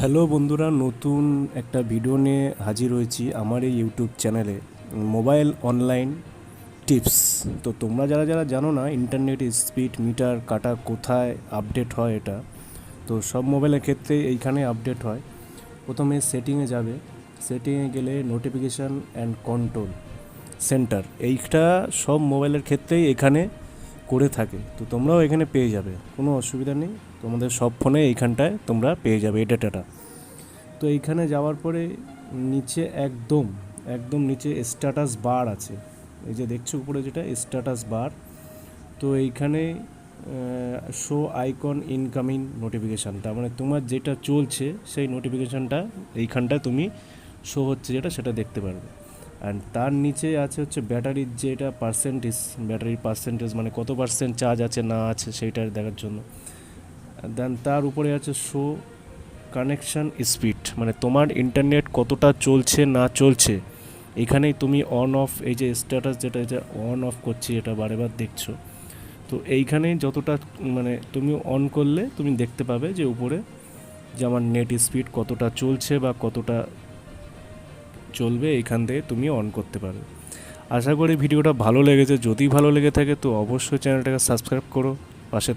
Hello বন্ধুরা, নতুন একটা ভিডিও নিয়ে হাজির হয়েছি আমার এই ইউটিউব চ্যানেলে, মোবাইল অনলাইন টিপস। তো তোমরা যারা যারা জানো না, ইন্টারনেট স্পিড মিটার কাটা কোথায় আপডেট হয় এটা, তো সব মোবাইলের ক্ষেত্রে এইখানে আপডেট হয়। প্রথমে সেটিংয়ে যাবে, সেটিংয়ে গেলে নোটিফিকেশান অ্যান্ড কন্ট্রোল সেন্টার এইটা সব মোবাইলের ক্ষেত্রেই এখানে করে থাকে, তো তোমরাও এখানে পেয়ে যাবে। কোনো অসুবিধা নেই। তোমাদের সব ফোনে এইখানটায় তোমরা পেয়ে যাবে এই ডেটাটা। তো এইখানে যাওয়ার পরে নিচে একদম একদম নিচে স্ট্যাটাস বার আছে। এই যে দেখছ উপরে যেটা স্ট্যাটাস বার তো এইখানে শো আইকন ইনকামিং নোটিফিকেশান তার মানে তোমার যেটা চলছে, সেই নোটিফিকেশানটা এইখানটায় তুমি শো হচ্ছে যেটা, সেটা দেখতে পারবে। অ্যান্ড তার নিচে আছে হচ্ছে ব্যাটারির যেটা পার্সেন্টেজ ব্যাটারির পার্সেন্টেজ মানে কত পার্সেন্ট চার্জ আছে, না আছে, সেইটা দেখার জন্য। দেন তার উপরে আছে শো কানেকশন স্পিড মানে তোমার ইন্টারনেট কতটা চলছে, না চলছে। এখানেই তুমি অন অফ এই যে স্ট্যাটাস যেটা যে অন অফ করছি, এটা বারেবার দেখছ। তো এইখানেই যতটা মানে তুমি অন করলে, তুমি দেখতে পাবে যে উপরে যে আমার নেট স্পিড কতটা চলছে বা কতটা চলবে, এখান থেকে তুমি অন করতে পারো। আশা করি ভিডিওটা ভালো লেগেছে। যদি ভালো লেগে থাকে তো অবশ্যই চ্যানেলটাকে সাবস্ক্রাইব করো। পাশে